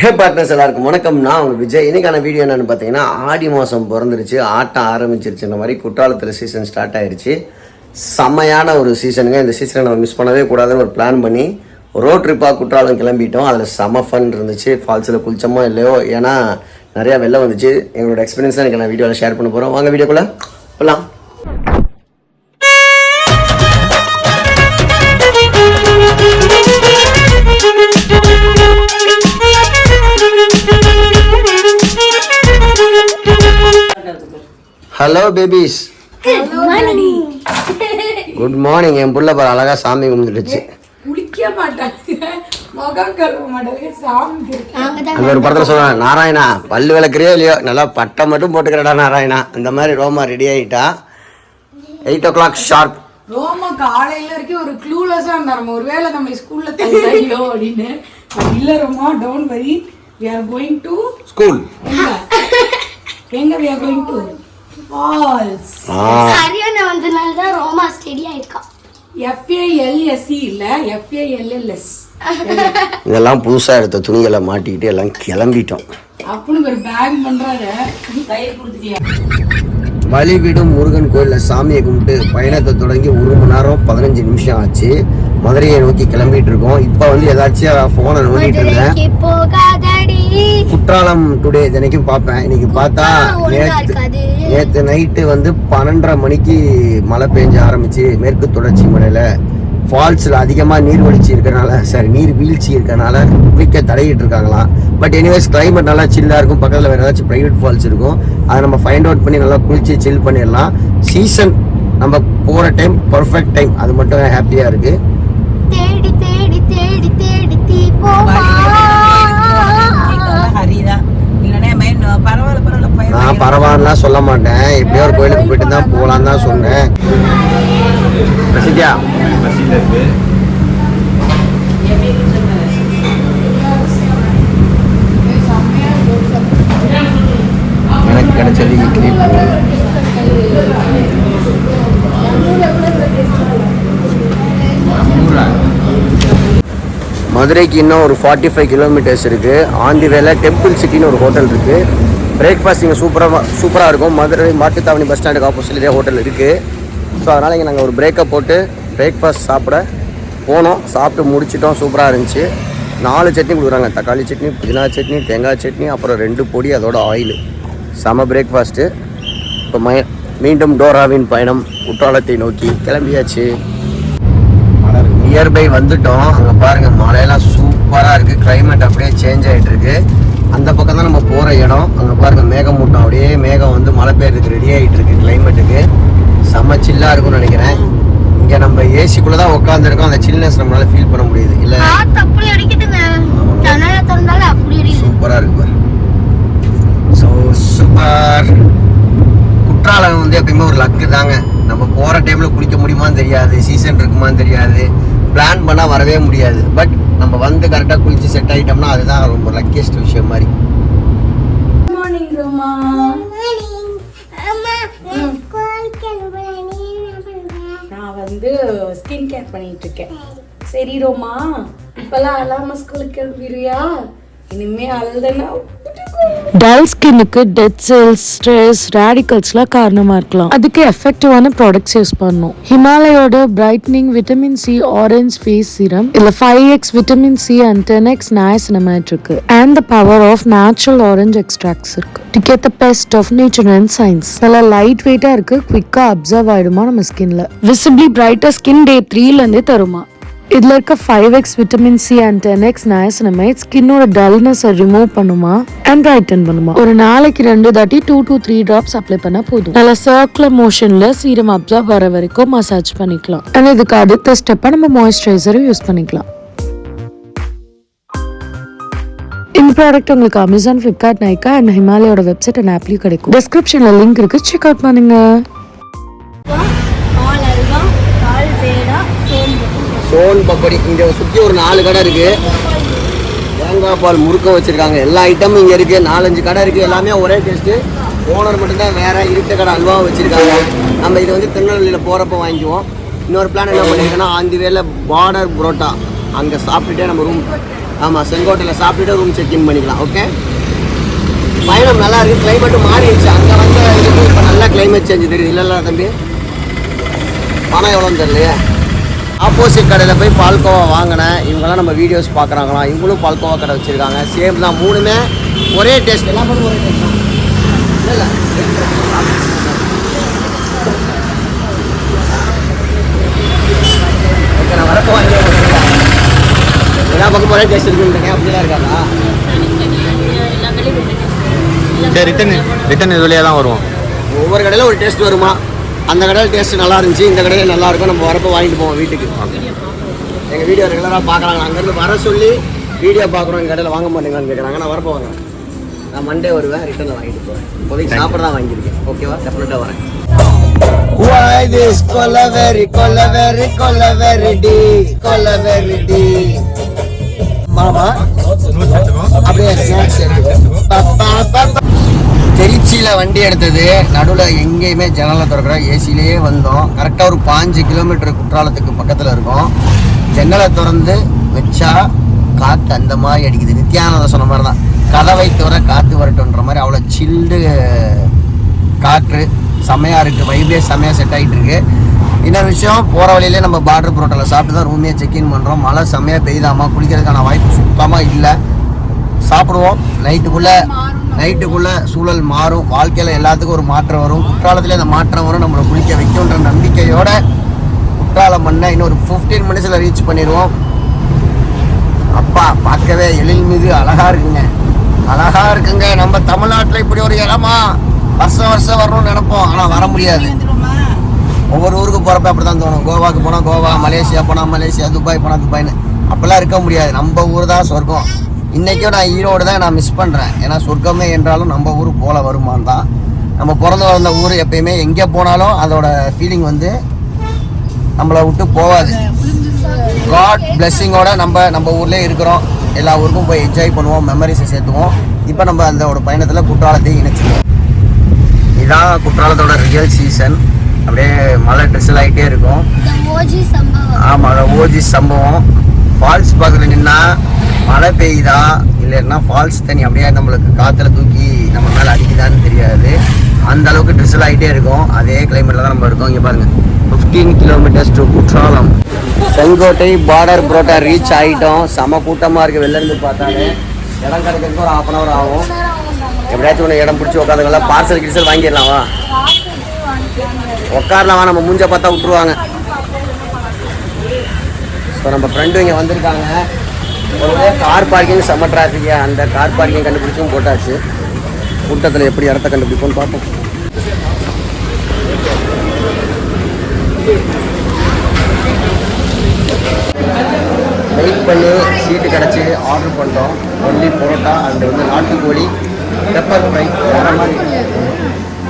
ஹே partners எல்லாருக்கும் வணக்கம். நான் உங்கள் விஜய். இன்றைக்கான வீடியோ என்னன்னு பார்த்தீங்கன்னா ஆடி மாதம் பிறந்துருச்சு. ஆட்டம் ஆரம்பிச்சிருச்சு. இந்த மாதிரி குற்றாலத்தில் சீசன் ஸ்டார்ட் ஆயிடுச்சு செம்மையான ஒரு சீசனுங்க இந்த சீசனை நம்ம மிஸ் பண்ணவே கூடாதுன்னு ஒரு பிளான் பண்ணி ரோட் ட்ரிப்பாக குற்றாலம் கிளம்பிட்டோம். அதில் செம ஃபன் இருந்துச்சு. ஃபால்ஸில் குளிச்சமோ இல்லையோ? ஏன்னா நிறையா வெளில வந்துச்சு. எங்களோட எக்ஸ்பீரியன்ஸ் தான் எனக்கு நான் வீடியோவில் ஷேர் பண்ண போகிறோம் வாங்க வீடியோக்குள்ளே போகலாம் ஹலோ பேபிஸ் குட் மார்னிங் என் புள்ள பாரு அழகா சாமி. அந்த ஒரு படத்துல சொல்லுவாங்க நாராயணா பல்லு விளக்குறியோ இல்லையோ? நல்லா பட்டம் மட்டும் போட்டுக்கிறடா நாராயணா. அந்த மாதிரி ரோமா ரெடி ஆயிட்டா. Eight o'clock sharp Roma காலையில வரைக்கும் ஒரு க்ளூலெஸ்ஸா இருந்தாரு ஒருவேளை நம்ம ஸ்கூல்ல தள்ளியோ அப்படின்னு. இல்ல Roma don't worry we are going to school எங்க we are going to? Falls ஆ. ஹரியானா வந்தனால தான் ரோமா ஸ்டெடி ஆயிருக்கா. எஃப்ஏஎல்எஸ்சி இல்ல எஃப்ஏஎல்எல்எஸ் இதெல்லாம் புதுசா எடுத்த துணிகளை மாட்டிக்கிட்டு எல்லாம் கிளம்பிட்டோம். அப்படின்னு ஒரு பேக் பண்றாரு தயிர் கொடுத்துட்டியா? வழிவிடும் முருகன் கோயிலில் சாமியை கும்பிட்டு பயணத்தை தொடங்கி ஒரு மணி நேரம் பதினஞ்சு நிமிஷம் ஆச்சு. மதுரையை நோக்கி கிளம்பிட்டு இருக்கோம். இப்போ வந்து ஏதாச்சும் ஃபோனை நோண்டிட்டு இருந்தேன். குற்றாலம் டுடே தினைக்கும் பார்ப்பேன். இன்னைக்கு பார்த்தா இருக்காது. நேத்து நைட்டு வந்து பன்னெண்டரை மணிக்கு மழை பெஞ்ச ஆரம்பிச்சு மேற்கு தொடர்ச்சி மலையில ஃபால்ஸில் அதிகமாக நீர்வீழ்ச்சி இருக்கறனால சாரி நீர் வீழ்ச்சி இருக்கறனால குளிக்க தடையிட்டு இருக்காங்களாம் பட் எனிவேஸ் கிளைமேட் நல்லா சில்லாக இருக்கும். பக்கத்தில் வேறு ஏதாச்சும் ப்ரைவேட் ஃபால்ஸ் இருக்கும். அதை நம்ம ஃபைண்ட் அவுட் பண்ணி நல்லா குளிச்சு சில் பண்ணிடலாம். சீசன் நம்ம போகிற டைம் பர்ஃபெக்ட் டைம் அது மட்டும் ஹாப்பியாக இருக்குது தேடி தேடி தேடி தேடி தீ போமா. நான் பரவாயில்லாம் சொல்ல மாட்டேன். எப்படியோ ஒரு கோயிலுக்கு போயிட்டு தான் போகலான்னு தான் சொன்னேன். ரசிகா எனக்கு கிடைச்சது இட்லி மதுரைக்கு இன்னும் ஒரு ஃபார்ட்டி ஃபைவ் கிலோமீட்டர்ஸ் இருக்குது ஆந்திவேல டெம்பிள் சிட்டின்னு ஒரு ஹோட்டல் இருக்குது பிரேக்ஃபாஸ்ட் இங்கே சூப்பராக சூப்பராக இருக்கும். மதுரை மாட்டுத்தாவணி பஸ் ஸ்டாண்டுக்கு ஆப்போசிட் ஹோட்டல் இருக்குது ஸோ அதனால் இங்கே நாங்கள் ஒரு பிரேக்கப் போட்டு பிரேக்ஃபாஸ்ட் சாப்பிட போனோம். சாப்பிட்டு முடிச்சிட்டோம். சூப்பராக இருந்துச்சு. நாலு சட்னி கொடுக்குறாங்க. தக்காளி சட்னி புதினா சட்னி தேங்காய் சட்னி அப்புறம் ரெண்டு பொடி அதோட ஆயில் செம பிரேக்ஃபாஸ்ட்டு இப்போ மய மீண்டும் டோராவின் பயணம். குற்றாலத்தை நோக்கி கிளம்பியாச்சு. நியர்பை வந்துட்டோம். அங்கே பாருங்கள் மழையெல்லாம் சூப்பராக இருக்குது கிளைமேட் அப்படியே சேஞ்ச் ஆயிட்டு இருக்குது அந்த பக்கம் தான் நம்ம போற இடம். அங்க பாருங்க மேகமூட்டம். அப்படியே மேகம் வந்து மழை பெய்யறதுக்கு ரெடி ஆயிட்டு இருக்கு கிளைமேட்டுக்கு செம்ம சில்லா இருக்கும்னு நினைக்கிறேன். இங்க நம்ம ஏசிக்குள்ள தான் உட்காந்துருக்கோம் அந்த சில்னஸ் நம்மளால ஃபீல் பண்ண முடியுது. இல்ல? காத்து அப்படி அடிக்குதுங்க ஜன்னலை திறந்தாலும் அப்படி அடிக்குது சூப்பரா இருக்கு பாரு. ஸோ சூப்பர் குற்றாலம் வந்து எப்பயுமே ஒரு லக்கு தாங்க. நம்ம போற டைம்ல குளிக்க முடியுமான்னு தெரியாது. சீசன் இருக்குமான்னு தெரியாது. பிளான் பண்ணா வரவே முடியாது. பட் நம்ம வந்து கரெக்டா குளிச்சு செட் ஆயிட்டோம்னா அதுதான் ரொம்ப லக்கியஸ்ட் விஷயம் மாதிரி. மார்னிங் ரோமா நான் வந்து ஸ்கின் கேர் பண்ணிட்டு இருக்கேன். சரி. ரோமா இப்பெல்லாம் அழாம ஸ்கூலுக்கு கிளம்பிடுவியா இனிமே அழுதனா டல் ஸ்கின்னுக்கு டெட் செல்ஸ் ஸ்ட்ரெஸ் ரேடிகல்ஸ்லாம் காரணமாக இருக்கலாம். அதுக்கு எஃபெக்டிவான ப்ராடக்ட்ஸ் யூஸ் பண்ணணும். ஹிமாலயோட brightening vitamin C orange face serum இதில் five X vitamin C and ten X niacinamide இருக்கு. And the power of natural orange extracts இருக்கு. To get the best of nature and science நல்லா light வெயிட்டாக இருக்கு குவிக்காக absorb ஆயிடுமா நம்ம ஸ்கின்ல விசிபிளி பிரைட்டர் ஸ்கின் டே த்ரீலேருந்தே தருமா. இதில் இருக்க five X vitamin C and ten X niacinamide ஸ்கின்னோட டல்னஸை ரிமூவ் பண்ணுமா? அண்ட் ரைட்டன் பண்ணுமா? ஒரு நாளைக்கு ரெண்டு தாட்டி two to three drops apply பண்ணால் போதும். நல்ல சர்க்குலர் மோஷனில் சீரம் அப்சர்வ் வர வரைக்கும் மசாஜ் பண்ணிக்கலாம். அண்ட் இதுக்கு அடுத்த ஸ்டெப்பாக நம்ம மாய்ஸ்சரைசரும் யூஸ் பண்ணிக்கலாம். இந்த ப்ராடக்ட் உங்களுக்கு அமேசான் ஃப்ளிப்கார்ட் நைக்கா அண்ட் ஹிமாலயோட வெப்சைட் அண்ட் ஆப்லயும் கிடைக்கும். டிஸ்கிரிப்ஷனில் லிங்க் இருக்குது செக் அவுட் பண்ணுங்க பால் அல்வா பால் பேடா சோம்பு சோன் பப்படி. இங்கே சுற்றி ஒரு நாலு கடை இருக்குது தேங்காய் பால் முறுக்க வச்சுருக்காங்க. எல்லா ஐட்டமும் இங்கே இருக்குது நாலஞ்சு கடை இருக்குது எல்லாமே ஒரே டேஸ்ட்டு ஓனர் மட்டும்தான் வேறு இருட்ட கடை அல்வா வச்சுருக்காங்க. நம்ம இதை வந்து திருநெல்வேலியில் போகிறப்ப வாங்கிக்குவோம். இன்னொரு பிளான் என்ன பண்ணியிருக்கேன்னா ஆந்தி வேலை பார்டர் புரோட்டா. அங்கே சாப்பிட்டுட்டே நம்ம ரூம் ஆமாம் செங்கோட்டையில் சாப்பிட்டுட்டு ரூம் செக் பண்ணிக்கலாம். ஓகே பயணம் நல்லா இருக்குது கிளைமேட்டும் மாறிடுச்சு. அங்கே வந்து இதுக்கு இப்போ நல்லா கிளைமேட் சேஞ்சு தெரியுது. இல்லைல்ல தம்பி? பணம் எவ்வளோன்னு தெரியலையே. ஆப்போசிட் கடையில் போய் பால்கோவா வாங்கினேன். இவங்கெல்லாம் நம்ம வீடியோஸ் பார்க்குறாங்களாம். இவங்களும் பால்கோவா கடை வச்சுருக்காங்க. சேம் தான் மூணுமே ஒரே டேஸ்ட் எல்லா படம் ஒரே டேஸ்ட் தான். இல்லை ஓகே நான் வரப்போ வாங்கி எல்லா பக்கம் ஒரே டேஸ்ட் இருக்குன்னு அப்படிலாம் இருக்காதா? சரி ரிட்டன் ரிட்டன் இது வழியாக தான் வருவோம். ஒவ்வொரு கடையில் ஒரு டேஸ்ட் வருமா? அந்த கடையில் டேஸ்ட் நல்லா இருந்துச்சு இந்த கடையில் நல்லா இருக்கும் நம்ம வரப்போ வாங்கிட்டு போவோம் வீட்டுக்கு. எங்கள் வீடியோ ரெகுலராக பார்க்குறாங்க. அங்கேருந்து வர சொல்லி வீடியோ பார்க்குறோம் எங்கள் கடையில் வாங்க மாட்டேங்கன்னு கேட்குறாங்க நான் வரப்போ வாங்க நான் மண்டே வருவேன் ரிட்டனில் வாங்கிட்டு போவேன். இப்போதைக்கு சாப்பிட தான் வாங்கியிருக்கேன். ஓகேவா டெஃபினட்டாக வரேன். Why this கொலவெறி கொலவெறி கொலவெறி டி கொலவெறி டி மாமா? அப்படியே ஸ்நாக்ஸ் திருச்சியில் வண்டி எடுத்தது. நடுவில் எங்கேயுமே ஜன்னலை திறக்கிற ஏசிலேயே வந்தோம். கரெக்டாக ஒரு பாஞ்சு கிலோமீட்டர் குற்றாலத்துக்கு பக்கத்தில் இருக்கோம். ஜன்னலை திறந்து வச்சா காற்று அந்த மாதிரி அடிக்குது. நித்யானந்த சொன்ன மாதிரி தான் கதவை தவிர காற்று வரட்டுன்ற மாதிரி அவ்வளோ சில்டு காற்று. செம்மையாக இருக்குது வைபே செம்மையாக செட் ஆகிட்டு இருக்கு. இன்னொரு விஷயம் போகிற வழியிலே நம்ம பார்டர் புரோட்டாவில் சாப்பிட்டு தான் ரூமே செக்இன் பண்ணுறோம் மழை செம்மையாக பெய்தாமா குளிக்கிறதுக்கான வாய்ப்பு சுத்தமாக இல்லை. சாப்பிடுவோம். நைட்டுக்குள்ளே நைட்டுக்குள்ளே சூழல் மாறும். வாழ்க்கையில் எல்லாத்துக்கும் ஒரு மாற்றம் வரும். குற்றாலத்தில் அந்த மாற்றம் வரும். நம்மளை குளிக்க வைக்கும்ன்ற நம்பிக்கையோட குற்றாலம் பண்ண இன்னொரு ஃபிஃப்டீன் மினிட்ஸில் ரீச் பண்ணிடுவோம். அப்பா பார்க்கவே எழில் மீது அழகாக இருக்குங்க. அழகாக இருக்குங்க. நம்ம தமிழ்நாட்டில் இப்படி ஒரு இடமா? வருஷம் வருஷம் வரணும்னு நினைப்போம். ஆனால் வர முடியாது. ஒவ்வொரு ஊருக்கு போகிறப்ப அப்படி தான் தோணும். கோவாக்கு போனால் கோவா மலேசியா போனால் மலேசியா துபாய் போனால் துபாய்னு. அப்படிலாம் இருக்க முடியாது. நம்ம ஊர் தான் சொர்க்கம். இன்றைக்கும் நான் ஈரோடு தான் நான் மிஸ் பண்ணுறேன் ஏன்னா சொர்க்கமே என்றாலும் நம்ம ஊர் போல வருமான் தான். நம்ம பிறந்து வளர்ந்த ஊர் எப்பயுமே எங்கே போனாலும் அதோட ஃபீலிங் வந்து நம்மளை விட்டு போகாது. காட் பிளெஸ்ஸிங்கோட நம்ம நம்ம ஊர்லேயே இருக்கிறோம். எல்லா ஊருக்கும் போய் என்ஜாய் பண்ணுவோம் மெமரிஸை சேர்த்துவோம். இப்போ நம்ம அந்த பயணத்தில் குற்றாலத்தை இணைச்சிருவோம். இதான் குற்றாலத்தோட ரியல் சீசன் அப்படியே மழை ட்ரெஸ்ஸில் ஆகிட்டே இருக்கும். ஆமாம் ஓஜி சம்பவம். ஃபால்ஸ் பக்கத்தில் நின்னா மழை பெய்யுதா? இல்லைன்னா ஃபால்ஸ் தண்ணி அப்படியே நம்மளுக்கு காற்றுல தூக்கி நம்ம மேலே அடிக்குதான்னு தெரியாது. அந்த அளவுக்கு ட்ரிசல் ஆகிட்டே இருக்கும். அதே கிளைமேட்டில் தான் நம்ம இருக்கோம். இங்கே பாருங்கள் fifteen kilometers to Courtallam. Shenkottai border parotta reach ஆகிட்டோம் செம கூட்டமாக இருக்குது வெளிலேருந்து பார்த்தாலே இடம் கிடைக்கிறதுக்கு ஒரு ஹாஃப் அன் ஹவர் ஆகும். எப்படியாச்சும் ஒன்று இடம் பிடிச்சி உட்காந்துக்கலாம். பார்சல் கிரிசல் வாங்கிடலாமா. உட்காரலாமா. நம்ம மூஞ்ச பார்த்தா விட்ருவாங்க ஸோ நம்ம ஃப்ரெண்டு இங்கே வந்திருக்காங்க. கார் பார்க்கிங் செம்ம டிராஃபிக்கு அந்த கார் பார்க்கிங் கண்டுபிடிச்சும் போட்டாச்சு. கூட்டத்தில் எப்படி இடத்த கண்டுபிடிப்போம்னு பார்ப்போம். வெயிட் பண்ணி சீட்டு கிடச்சி ஆர்டர் பண்ணிட்டோம். ஒன்லி பரோட்டா அண்ட் வந்து நாட்டுக்கோழி பெப்பர் ஃப்ரை தரமாக இருக்குது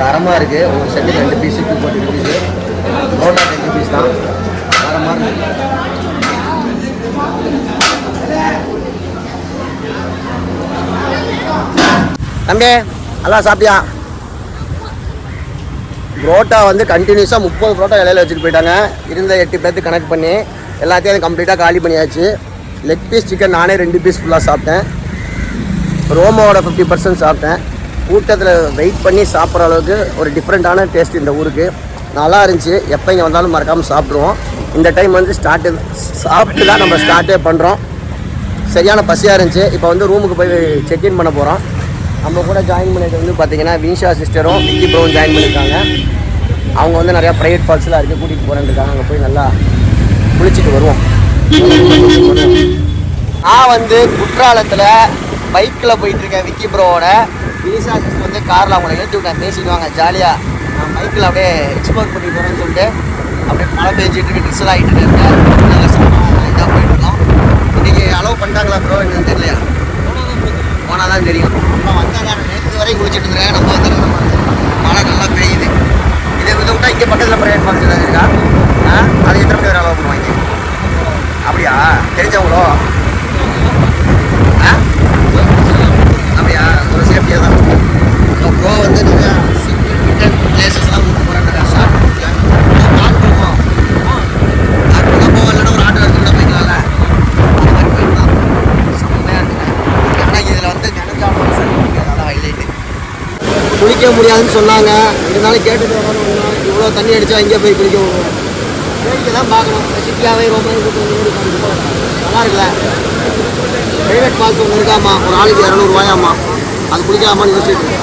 தரமாக இருக்குது ஒரு செட்டு ரெண்டு piece two forty rupees parotta ரெண்டு பீஸ் தான். தரமாக இருக்குது தம்பி நல்லா சாப்பிட்டியா? புரோட்டா வந்து கண்டினியூஸாக முப்பது புரோட்டா இலையில வச்சுட்டு போயிட்டாங்க. இருந்த எட்டு பேர்த்து கனெக்ட் பண்ணி எல்லாத்தையும் கம்ப்ளீட்டாக காலி பண்ணியாச்சு. லெக் பீஸ் சிக்கன் நானே ரெண்டு பீஸ் ஃபுல்லாக சாப்பிட்டேன். ரோமோட ஃபிஃப்டி பர்சன்ட் சாப்பிட்டேன். கூட்டத்தில் வெயிட் பண்ணி சாப்பிட்ற அளவுக்கு ஒரு டிஃப்ரெண்ட்டான டேஸ்ட் இந்த ஊருக்கு. நல்லா இருந்துச்சு. எப்போ இங்கே வந்தாலும் மறக்காமல் சாப்பிடுவோம். இந்த டைம் வந்து ஸ்டார்ட்டு சாப்பிட்டு தான் நம்ம ஸ்டார்ட்டே பண்ணுறோம் சரியான பசியாக இருந்துச்சு. இப்போ வந்து ரூமுக்கு போய் செக்இன் பண்ண போகிறோம் நம்ம கூட ஜாயின் பண்ணிட்டு வந்து பார்த்தீங்கன்னா வின்ஷா சிஸ்டரும் விக்கி ப்ரோவும் ஜாயின் பண்ணியிருக்காங்க அவங்க வந்து நிறையா ப்ரைவேட் ஃபால்ஸ்லாம் இருக்குது கூட்டிகிட்டு போகிறேன்னு இருக்காங்க அங்கே போய் நல்லா குளிச்சுட்டு வருவோம். நான் வந்து குற்றாலத்தில் பைக்கில் போயிட்டுருக்கேன் விக்கி ப்ரோவோட வினிஷா சிஸ்டர் வந்து காரில் அவங்கள ஏற்றி விட்டேன் பேசிக்குவாங்க ஜாலியாக நான் பைக்கில் அப்படியே எக்ஸ்ப்ளோர் பண்ணிட்டு போகிறேன்னு சொல்லிட்டு. அப்படியே மழை பெஞ்சிட்டு இருக்கு ட்ரெஸ்ஸில் ஆகிட்டு இருக்கேன் நல்லா இதாக போயிட்டுருக்கோம். இன்றைக்கி அலோவ் பண்ணிட்டாங்களா ப்ரோ என்னன்னு தெரியலையா? போனால் தான் தெரியும். நம்ம வந்தாங்க நேற்று வரைக்கும் குளிச்சுட்டு இருக்கிறேன் நம்ம வந்து மழை நல்லா பெய்யுது. இதை வந்து விட்டால் இங்கே பக்கத்தில் ப்ரைவேட் பார்த்துட்டு ஏதாவது இருக்கா? அது எத்தனை பேர் அலோவ் பண்ணுவாங்க? அப்படியா? தெரிஞ்சவங்களோ ஆ அப்படியா ஒரு சேஃப்டியாக தான் நம்ம ப்ரோ வந்து நிறையா பிளேசஸ்லாம் கூப்பிட்டு போகிறேன் ஷார்ட் கால் போவோம் கால் போனால் போவோம் இல்லைன்னா ஒரு ஆட்டோ எடுத்து கூட போய்க்கலாம்ல அந்த மாதிரி போய்க்கலாம் செம்ம குளிக்க முடியாதுன்னு சொன்னாங்க. இருந்தாலும் கேட்டுட்டு வரணும் இவ்வளோ தண்ணி அடித்தா இங்கே போய் குளிக்க விடுவோம் வேடிக்கை தான் பார்க்கணும். சிட்டியாகவே ரொம்ப நல்லா இருக்குல்ல? ப்ரைவேட் ஃபால்ஸ் ஒன்று இருக்காமா ஒரு ஆளுக்கு இரநூறுவாயாம்மா. அது குளிக்கலாமான்னு யோசிச்சுட்டு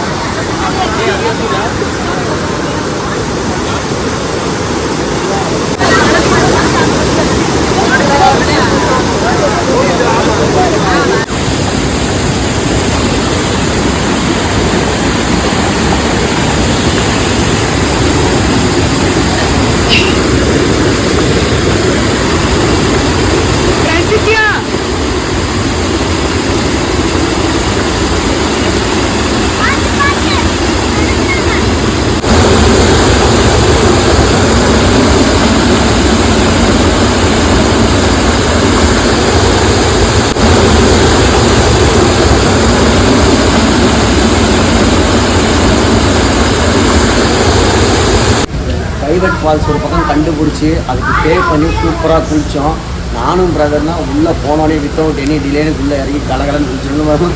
ஃபால்ஸ் ஒரு பக்கம் கண்டுபிடிச்சி அதுக்கு பே பண்ணி சூப்பராக குளித்தோம் நானும் பிரதர்னா உள்ளே போனோடனே வித்தவுட் எனி டிலேனு உள்ளே இறங்கி கலகலன்னு குளிச்சிருந்து வரும்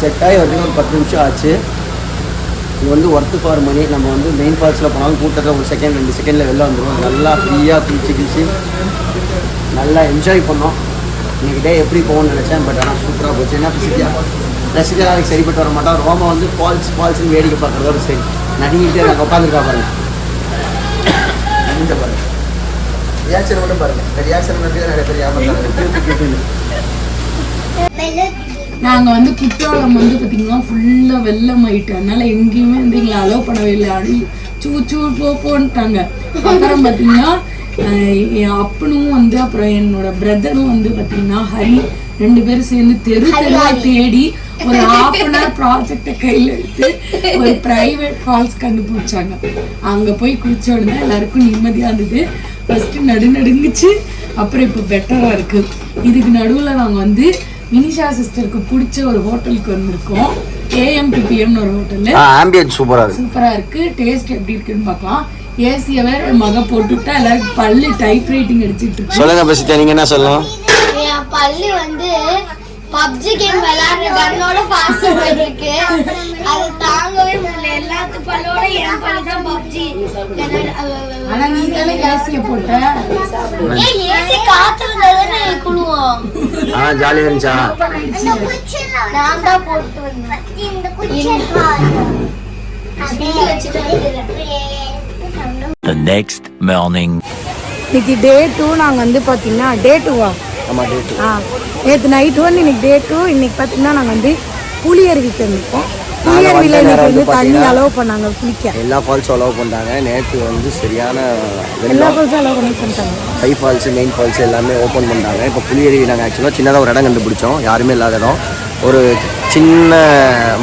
செட் ஆகி வரதுக்கு ஒரு பத்து நிமிஷம் ஆச்சு. இது வந்து ஒர்த்து ஃபார் மணி நம்ம வந்து மெயின் ஃபால்ஸில் போனாலும் கூட்டத்தில் ஒரு செகண்ட் ரெண்டு செகண்டில் வெளில வந்துடுவோம் நல்லா ஃப்ரீயாக குளிச்சு குளிச்சு நல்லா என்ஜாய் பண்ணோம். இன்றைக்கி டே எப்படி போகணும்னு நினச்சேன் பட் ஆனால் சூப்பராக போச்சு. என்ன ரசிகா ரசிகராக அதுக்கு சரிப்பட்டு வர மாட்டோம். ரோமா வந்து ஃபால்ஸ் ஃபால்ஸ்னு வேடிக்கை பார்க்குறதோட சரி. நடிகிட்டு நாங்கள் உட்காந்துருக்கா பாருங்கள் இந்த பாருங்க. ரியாக்ஷன் மட்டும் பாருங்க. ரியாக்ஷன் மட்டும் நிறைய பேர் ஏமாத்தாங்க நாங்க வந்து குற்றாலம் வந்து பாத்தீங்கன்னா ஃபுல்லா வெள்ளம் ஆயிட்டு அதனால எங்கேயுமே வந்து எங்களை அலோவ் பண்ணவே இல்லை. அடி சூ சூ போ போன்ட்டாங்க. அப்புறம் பாத்தீங்கன்னா அஹ், என் அப்பனும் வந்து அப்புறம் என்னோட பிரதரும் வந்து பாத்தீங்கன்னா ஹரி ரெண்டு பேரும் சேர்ந்து தெரு தெருவா தேடி ஒரு ஹாஃப் அன் ஹவர் ப்ராஜெக்டை கையில் எடுத்து ஒரு பிரைவேட் ஃபால்ஸ் கண்டுபிடிச்சாங்க. அங்க போய் குளிச்ச உடனே எல்லாருக்கும் நிம்மதியா இருந்தது. ஃபர்ஸ்ட் நடு நடுங்குச்சு. அப்புறம் இப்போ பெட்டரா இருக்கு. இதுக்கு நடுவுல நாங்க வந்து மினிஷா சிஸ்டருக்கு பிடிச்ச ஒரு ஹோட்டலுக்கு வந்திருக்கோம். ஏஎம் டு பிஎம்னு ஒரு ஹோட்டலு. ஆம்பியன்ஸ் சூப்பராக இருக்கு. சூப்பரா இருக்கு. டேஸ்ட் எப்படி இருக்குன்னு பார்க்கலாம். ஏசியை வேற மக போட்டுவிட்டா எல்லாருக்கும் பல்லு டைப் ரைட்டிங் அடிச்சிட்டு இருக்கு. சொல்லுங்க பசித்தா நீங்கள் என்ன சொல்லலாம் என் பல்லு வந்து பப்ஜி கேம் விளையாடுற கண்ணோட ஃபாஸ்ட் போயிட்டு இருக்கு அது தாங்கவே முடியல. எல்லாத்து பல்லோட என் பல்லு தான் பப்ஜி ஆனா நீ தானே ஏசியை போட்ட? ஏன் ஏசி காத்து வந்தாதானே குழுவோம் ஆ ஜாலியாக இருந்துச்சா? நான் தான் போட்டு வந்தேன். இந்த The next morning. இன்னைக்கு டே டூ நாங்க வந்து பாத்தீங்கன்னா டே டூவா ஆ. நேற்று நைட் வந்து இன்னைக்கு டே டூ இன்னைக்கு பார்த்தீங்கன்னா நாங்கள் வந்து புளியருவிக்கு வந்திருக்கோம் புளியருவியில் இன்னைக்கு வந்து தண்ணி அலோவ் பண்ணாங்க குளிக்க. எல்லா ஃபால்ஸும் அலோவ் பண்ணுறாங்க நேற்று வந்து சரியான எல்லா வெள்ளம் பல்ஸும் அலோவ் பண்ணி சொல்லிட்டாங்க ஹை ஃபால்ஸ் மெயின் ஃபால்ஸ் எல்லாமே ஓப்பன் பண்ணுறாங்க இப்போ புளியருவி நாங்கள் ஆக்சுவலாக சின்னதாக ஒரு இடம் கண்டுபிடிச்சோம். யாருமே இல்லாத இடம். ஒரு சின்ன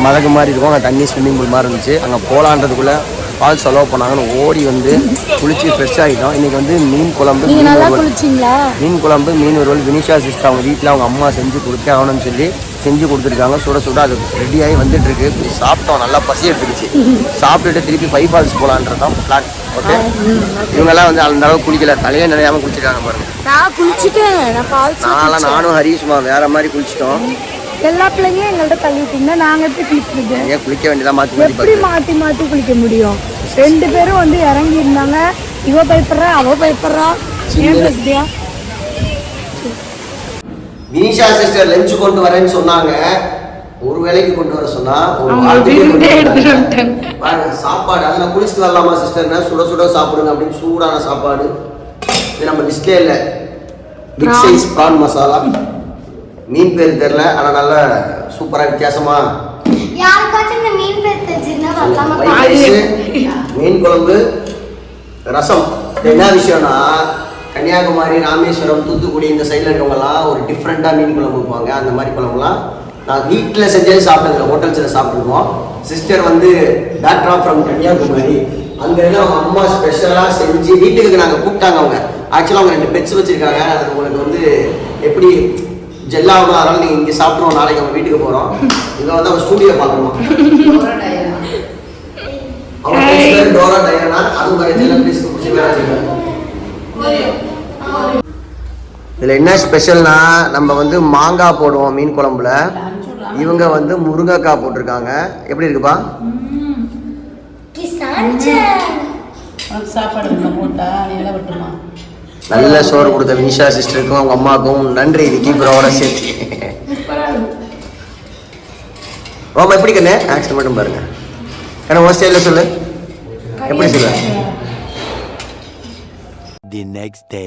மதகு மாதிரி இருக்கும். அங்கே தண்ணி ஸ்விம்மிங் பூல் மாதிரி இருந்துச்சு. அங்கே போகலான்றதுக்குள்ளே ஃபால்ஸ் அலோவ் பண்ணாங்கன்னு ஓடி வந்து குளிச்சு ஃப்ரெஷ் ஆகிட்டோம். இன்றைக்கி வந்து மீன் குழம்பு மீன் வறுவல். மீன் குழம்பு மீன் வறுவல் வினிஷா சிஸ்டர் அவங்க வீட்டில் அவங்க அம்மா செஞ்சு கொடுத்தே ஆகணும்னு சொல்லி செஞ்சு கொடுத்துருக்காங்க. சுட சுட அது ரெடியாகி வந்துட்டு இருக்கு சாப்பிட்டோம் நல்லா பசி எடுத்துக்கிச்சு சாப்பிட்டுட்டு திருப்பி ஃபைவ் ஃபால்ஸ் போகலான்றது தான் பிளான் ஓகே இவங்கெல்லாம் வந்து அந்த அளவுக்கு குளிக்கல. தலையே நினையாம குளிச்சிருக்காங்க பாருங்க. நான் குளிச்சுட்டேன். நானும் ஹரிஷுமா வேற மாதிரி குளிச்சிட்டோம். எல்லா பிள்ளைங்களும் எங்கள்கிட்ட தள்ளி விட்டீங்கன்னா நாங்கள் எப்படி குளிக்கிறது? ஏன் குளிக்க வேண்டியதா மாற்றி எப்படி மாற்றி மாற்றி குளிக்க முடியும்? ரெண்டு பேரும் வந்து இறங்கி இருந்தாங்க இவ பயப்படுறா அவ பயப்படுறா. ஏன் பேசுறியா? வினிஷா சிஸ்டர் லஞ்ச் கொண்டு வரேன்னு சொன்னாங்க. ஒரு வேளைக்கு கொண்டு வர சொன்னா ஒரு சாப்பாடு அதை நான் குளிச்சுட்டு வரலாமா சிஸ்டர்னா சுட சுட சாப்பிடுங்க அப்படின்னு சூடான சாப்பாடு. இது நம்ம லிஸ்ட்லே இல்லை. பிக் சைஸ் ப்ரான் மசாலா மீன் பேர் தெரில ஆனால் நல்லா சூப்பராக வித்தியாசமா. யாருக்காச்சும் இந்த மீன் குழம்பு ரசம். என்ன விஷயம்னா கன்னியாகுமரி ராமேஸ்வரம் தூத்துக்குடி இந்த சைடில் இருக்கவங்கலாம் ஒரு டிஃப்ரெண்ட்டாக மீன் குழம்பு வைப்பாங்க. அந்த மாதிரி குழம்புலாம் நான் வீட்டில் செஞ்சது சாப்பிட்டதில்ல ஹோட்டல்ஸில் சாப்பிட்ருக்கோம் சிஸ்டர் வந்து டாக்டரா ஃப்ரம் கன்னியாகுமரி. அங்கே அவங்க அம்மா ஸ்பெஷலாக செஞ்சு வீட்டுக்கு நாங்கள் கூப்பிட்டாங்க அவங்க. ஆக்சுவலாக அவங்க ரெண்டு பெட்ஸ் வச்சுருக்காங்க. அது உங்களுக்கு வந்து எப்படி ஜெல்லாகணும் அதனால் நீங்கள் இங்கே சாப்பிட்ருவோம் நாளைக்கு அவங்க வீட்டுக்கு போகிறோம் இங்கே வந்து அவங்க ஸ்டூடியோ பார்க்கணும்? அவங்க பேர் டோரா டயானா? அது மாதிரி பிடிச்சி இதில் என்ன ஸ்பெஷல்னா நம்ம வந்து மாங்காய் போடுவோம் மீன் குழம்புல. இவங்க வந்து முருங்கைக்காய் போட்டிருக்காங்க. எப்படி இருக்குப்பா? சாப்பாடு போட்டா நீ எல்லாம் விட்டுமா? நல்ல சோறு கொடுத்த வினிஷா சிஸ்டருக்கும் அவங்க அம்மாவுக்கும் நன்றி. விக்கி ப்ரோவோட சேர்த்து. ரோமா எப்படி கண்ணு? ஆக்சிடென்ட் மட்டும் பாருங்க. கண்ணு ஒரு ஸ்டைலில் சொல்லு. எப்படி சொல்லு? தி நெக்ஸ்ட் டே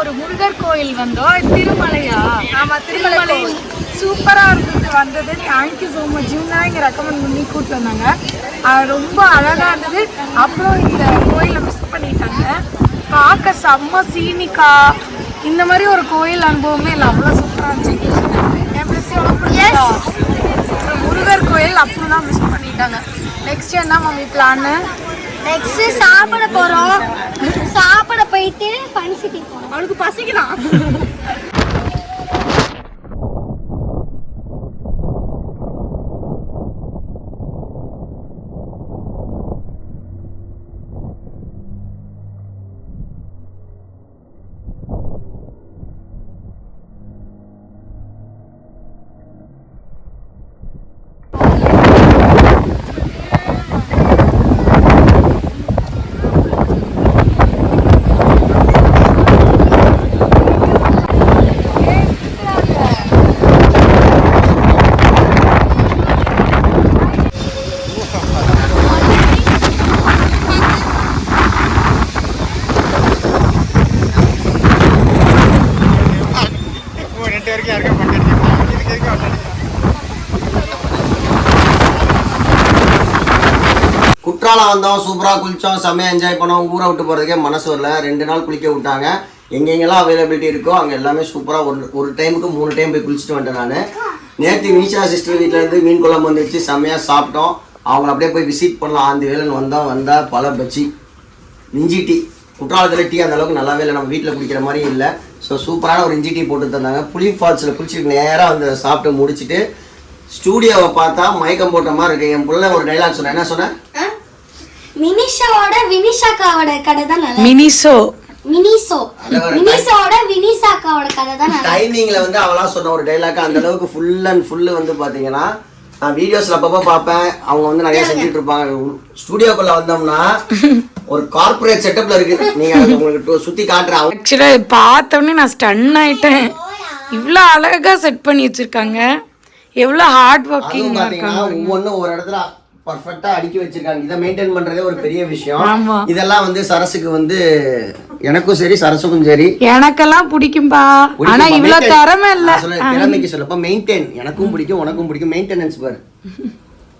ஒரு முருகர் கோயில் வந்தோம். திருமலையா? ஆமா திருமலை சூப்பரா இருந்தது வந்தது. தேங்க்யூ ஸோ மச் தான் இங்க ரெக்கமெண்ட் பண்ணி கூப்பிட்டு வந்தாங்க. ரொம்ப அழகா இருந்தது. அப்புறம் இந்த கோயிலை மிஸ் பண்ணிட்டாங்க. பார்க்க செம்ம சீனிக்கா. இந்த மாதிரி ஒரு கோயில் அனுபவமே இல்லை. அவ்வளோ சூப்பராக இருந்துச்சு. முருகர் கோயில் அப்புறம் தான் மிஸ் பண்ணிட்டாங்க. நெக்ஸ்ட் என்ன மம்மி பிளான்னு நெக்ஸ்ட் சாப்பிட போறோம். சாப்பிட போயிட்டு ஃபன் சிட்டி போறோம். அவளுக்கு பசிக்கலாம் குற்றாலம் வந்தோம் சூப்பராக குளித்தோம் செம்மையாக என்ஜாய் பண்ணோம். ஊரை விட்டு போகிறதுக்கே மனசு வரல. ரெண்டு நாள் குளிக்க விட்டாங்க. எங்கெங்கெல்லாம் அவைலபிலிட்டி இருக்கோ அங்கே எல்லாமே சூப்பராக ஒரு ஒரு டைமுக்கு மூணு டைம் போய் குளிச்சுட்டு வந்துட்டேன் நான். நேற்று வினிஷா சிஸ்டர் வீட்டிலேருந்து மீன் குழம்பு வந்துச்சு செம்மையாக சாப்பிட்டோம். அவங்கள அப்படியே போய் விசிட் பண்ணலாம். ஆந்தி வேலன் வந்தோம். வந்தால் பல பச்சி இஞ்சி டீ. குற்றாலத்தில் டீ அந்த அளவுக்கு நல்லாவே இல்லை. நம்ம வீட்டில் குடிக்கிற மாதிரி இல்லை. ஸோ சூப்பரான ஒரு இஞ்சி டீ போட்டு தந்தாங்க. புளி ஃபால்ஸில் குளிச்சுட்டு நேராக வந்து சாப்பிட்டு முடிச்சுட்டு ஸ்டூடியோவை பார்த்தா மயக்கம் போட்ட மாதிரி இருக்கு. என் பிள்ளை ஒரு டைலாக் சொன்னேன் என்ன சொன்னேன் மினிஷாவோட வினிஷாக்காவோட கதை தான் நல்லா மினிசோ. மினிசோ. மினிஷாவோட வினிஷாக்காவோட கதை தான் டைமிங்ல வந்து அவளா சொன்ன ஒரு டைலாக் அந்த அளவுக்கு ஃபுல் அண்ட் ஃபுல்லு வந்து பாத்தீங்கன்னா நான் வீடியோஸ்ல அப்பப்போ பார்ப்பேன். அவங்க வந்து நிறைய செஞ்சுட்டு இருப்பாங்க. ஸ்டூடியோக்குள்ள வந்தோம்னா ஒரு கார்ப்பரேட் செட்டப்ல இருக்கு. நீங்க உங்களுக்கு டு- சுத்தி காட்டுறேன் அவங்க ஆக்சுவலாக பார்த்தோன்னே நான் ஸ்டன் ஆயிட்டேன். இவ்வளோ அழகா செட் பண்ணி வச்சிருக்காங்க. எவ்வளோ ஹார்ட் ஒர்க்கிங் ஒவ்வொன்றும் ஒரு இடத்துல பர்ஃபெக்டா அடுக்கி வச்சிருக்காங்க. இதை மெயின்டைன் பண்றதே ஒரு பெரிய விஷயம். ஆமா. இதெல்லாம் வந்து சரசுக்கு வந்து எனக்கும் சரி சரசுக்கும் சரி. எனக்கெல்லாம் பிடிக்கும்பா. ஆனா பிடிக்குமா? இவ்வளோ maintain- திறமை இல்லை. நான் சொல்றேன், திறமைக்கு சொல்லப்ப மெயின்டைன் எனக்கும் பிடிக்கும் உனக்கும் பிடிக்கும். மெயின்டெனன்ஸ் பாரு.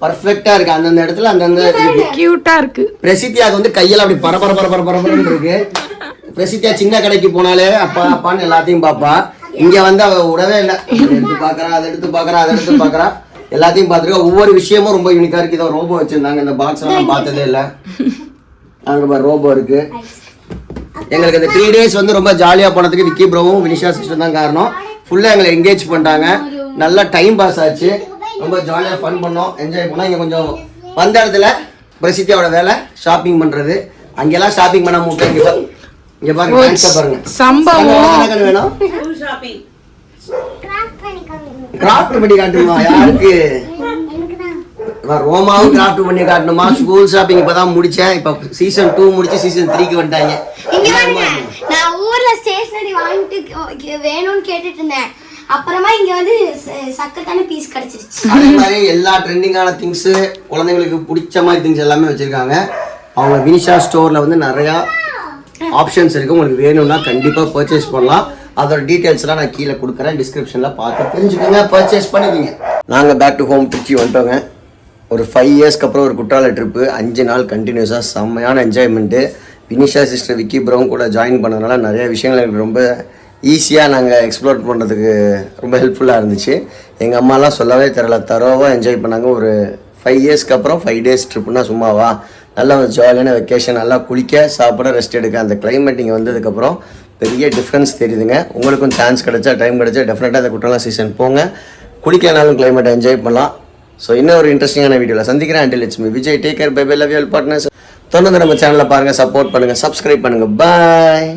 பர்ஃபெக்டா இருக்கு. அந்தந்த இடத்துல அந்தந்த இருக்கு கியூட்டா இருக்கு. பிரசித்தியாக்கு வந்து கையெல்லாம் அப்படி பரபர பரபர பரபரன்னு இருக்கு. பிரசித்தியா சின்ன கடைக்கு போனாலே அப்பா அப்பான்னு எல்லாத்தையும் பாப்பா இங்க வந்து அவ விடவே இல்லை. இதை எடுத்து பாக்குறா அதை எடுத்து பாக்குறா அதை எடுத்து பாக்குறா எல்லாத்தையும் பார்த்துருக்கா. ஒவ்வொரு விஷயமும் ரொம்ப யூனிக்கா இருக்கு. இதை ரோபோ வச்சிருந்தாங்க. இந்த பாக்ஸ் எல்லாம் பார்த்ததே இல்லை. அங்க பாரு ரோபோ இருக்கு. எங்களுக்கு இந்த த்ரீ டேஸ் வந்து ரொம்ப ஜாலியாக போனதுக்கு விக்கி ப்ரோவும் வினிஷா சிஸ்டர் தான் காரணம். ஃபுல்லாக எங்களை என்கேஜ் பண்ணிட்டாங்க. நல்லா டைம் பாஸ் ஆச்சு. ரொம்ப ஜாலியாக ஃபன் பண்ணோம். என்ஜாய் பண்ணோம். இங்கே கொஞ்சம் வந்த இடத்துல பிரசித்தியாவோட வேலை ஷாப்பிங் பண்ணுறது அங்கெல்லாம் ஷாப்பிங் பண்ண முட்டை இங்கே பாரு. இங்கே பாருங்க பாருங்க. சம்பவம். வேணும். ஷாப்பிங் கிராஃப்ட் பண்ணி காட்டுமா? யாருக்கு? ரோமாவும் கிராஃப்ட் பண்ணி காட்டணுமா? ஸ்கூல் ஷாப்பிங் இப்பதான் முடிச்சேன். இப்போ சீசன் டூ முடிச்சு சீசன் த்ரீக்கு வந்துட்டாங்க. நான் ஊர்ல ஸ்டேஷனரி வாங்கிட்டு வேணும்னு கேட்டுட்டு இருந்தேன். அப்புறமா இங்க வந்து சக்கத்தான பீஸ் கிடைச்சிருச்சு. அதே மாதிரி எல்லா ட்ரெண்டிங்கான திங்ஸு குழந்தைங்களுக்கு பிடிச்ச மாதிரி திங்ஸ் எல்லாமே வச்சுருக்காங்க. அவங்க வினிஷா ஸ்டோரில் வந்து நிறையா ஆப்ஷன்ஸ் இருக்குது உங்களுக்கு வேணும்னா கண்டிப்பாக பர்ச்சேஸ் பண்ணலாம். அதோட டீட்டெயில்ஸ்லாம் நான் கீழே கொடுக்குறேன். டிஸ்கிரிப்ஷனில் பார்த்து தெரிஞ்சுக்கோங்க பர்ச்சேஸ் பண்ணிக்கோங்க. நாங்கள் பேக் டு ஹோம் திருச்சி வந்துட்டோங்க. ஒரு ஃபைவ் இயர்ஸ்க்கு அப்புறம் ஒரு குற்றால ட்ரிப்பு அஞ்சு நாள் கண்டினியூஸாக செம்மையான enjoyment Vinisha sister Vicky Brown கூட ஜாயின் பண்ணதுனால நிறைய விஷயங்கள் எனக்கு ரொம்ப ஈஸியாக நாங்கள் எக்ஸ்ப்ளோர் பண்ணுறதுக்கு ரொம்ப ஹெல்ப்ஃபுல்லாக இருந்துச்சு. எங்கள் அம்மாலாம் சொல்லவே தெரியல தரோவாக என்ஜாய் பண்ணாங்க. ஒரு ஃபைவ் இயர்ஸ்க்கு அப்புறம் ஃபைவ் டேஸ் ட்ரிப்புனா சும்மாவா நல்ல ஜாலியான வெக்கேஷன் நல்லா குளிக்க சாப்பிட ரெஸ்ட் எடுக்க. அந்த கிளைமேட் இங்கே வந்ததுக்கப்புறம் பெரிய டிஃப்ரென்ஸ் தெரியுதுங்க. உங்களுக்கும் சான்ஸ் கிடைச்சா டைம் கிடைச்சா டெஃபினட்டாக இந்த குற்றாலம் சீசன் போங்க. குளிக்கனாலும் கிளைமேட்டை என்ஜாய் பண்ணலாம். ஸோ இன்னும் ஒரு இன்ட்ரெஸ்டிங்கான வீடியோவில் சந்திக்கிறேன். Until Lakshmi Vijay take care bye bye love you partners தொடர்ந்து நம்ம சேனலை பாருங்கள் சப்போர்ட் பண்ணுங்கள் சப்ஸ்கிரைப் பண்ணுங்கள் பாய்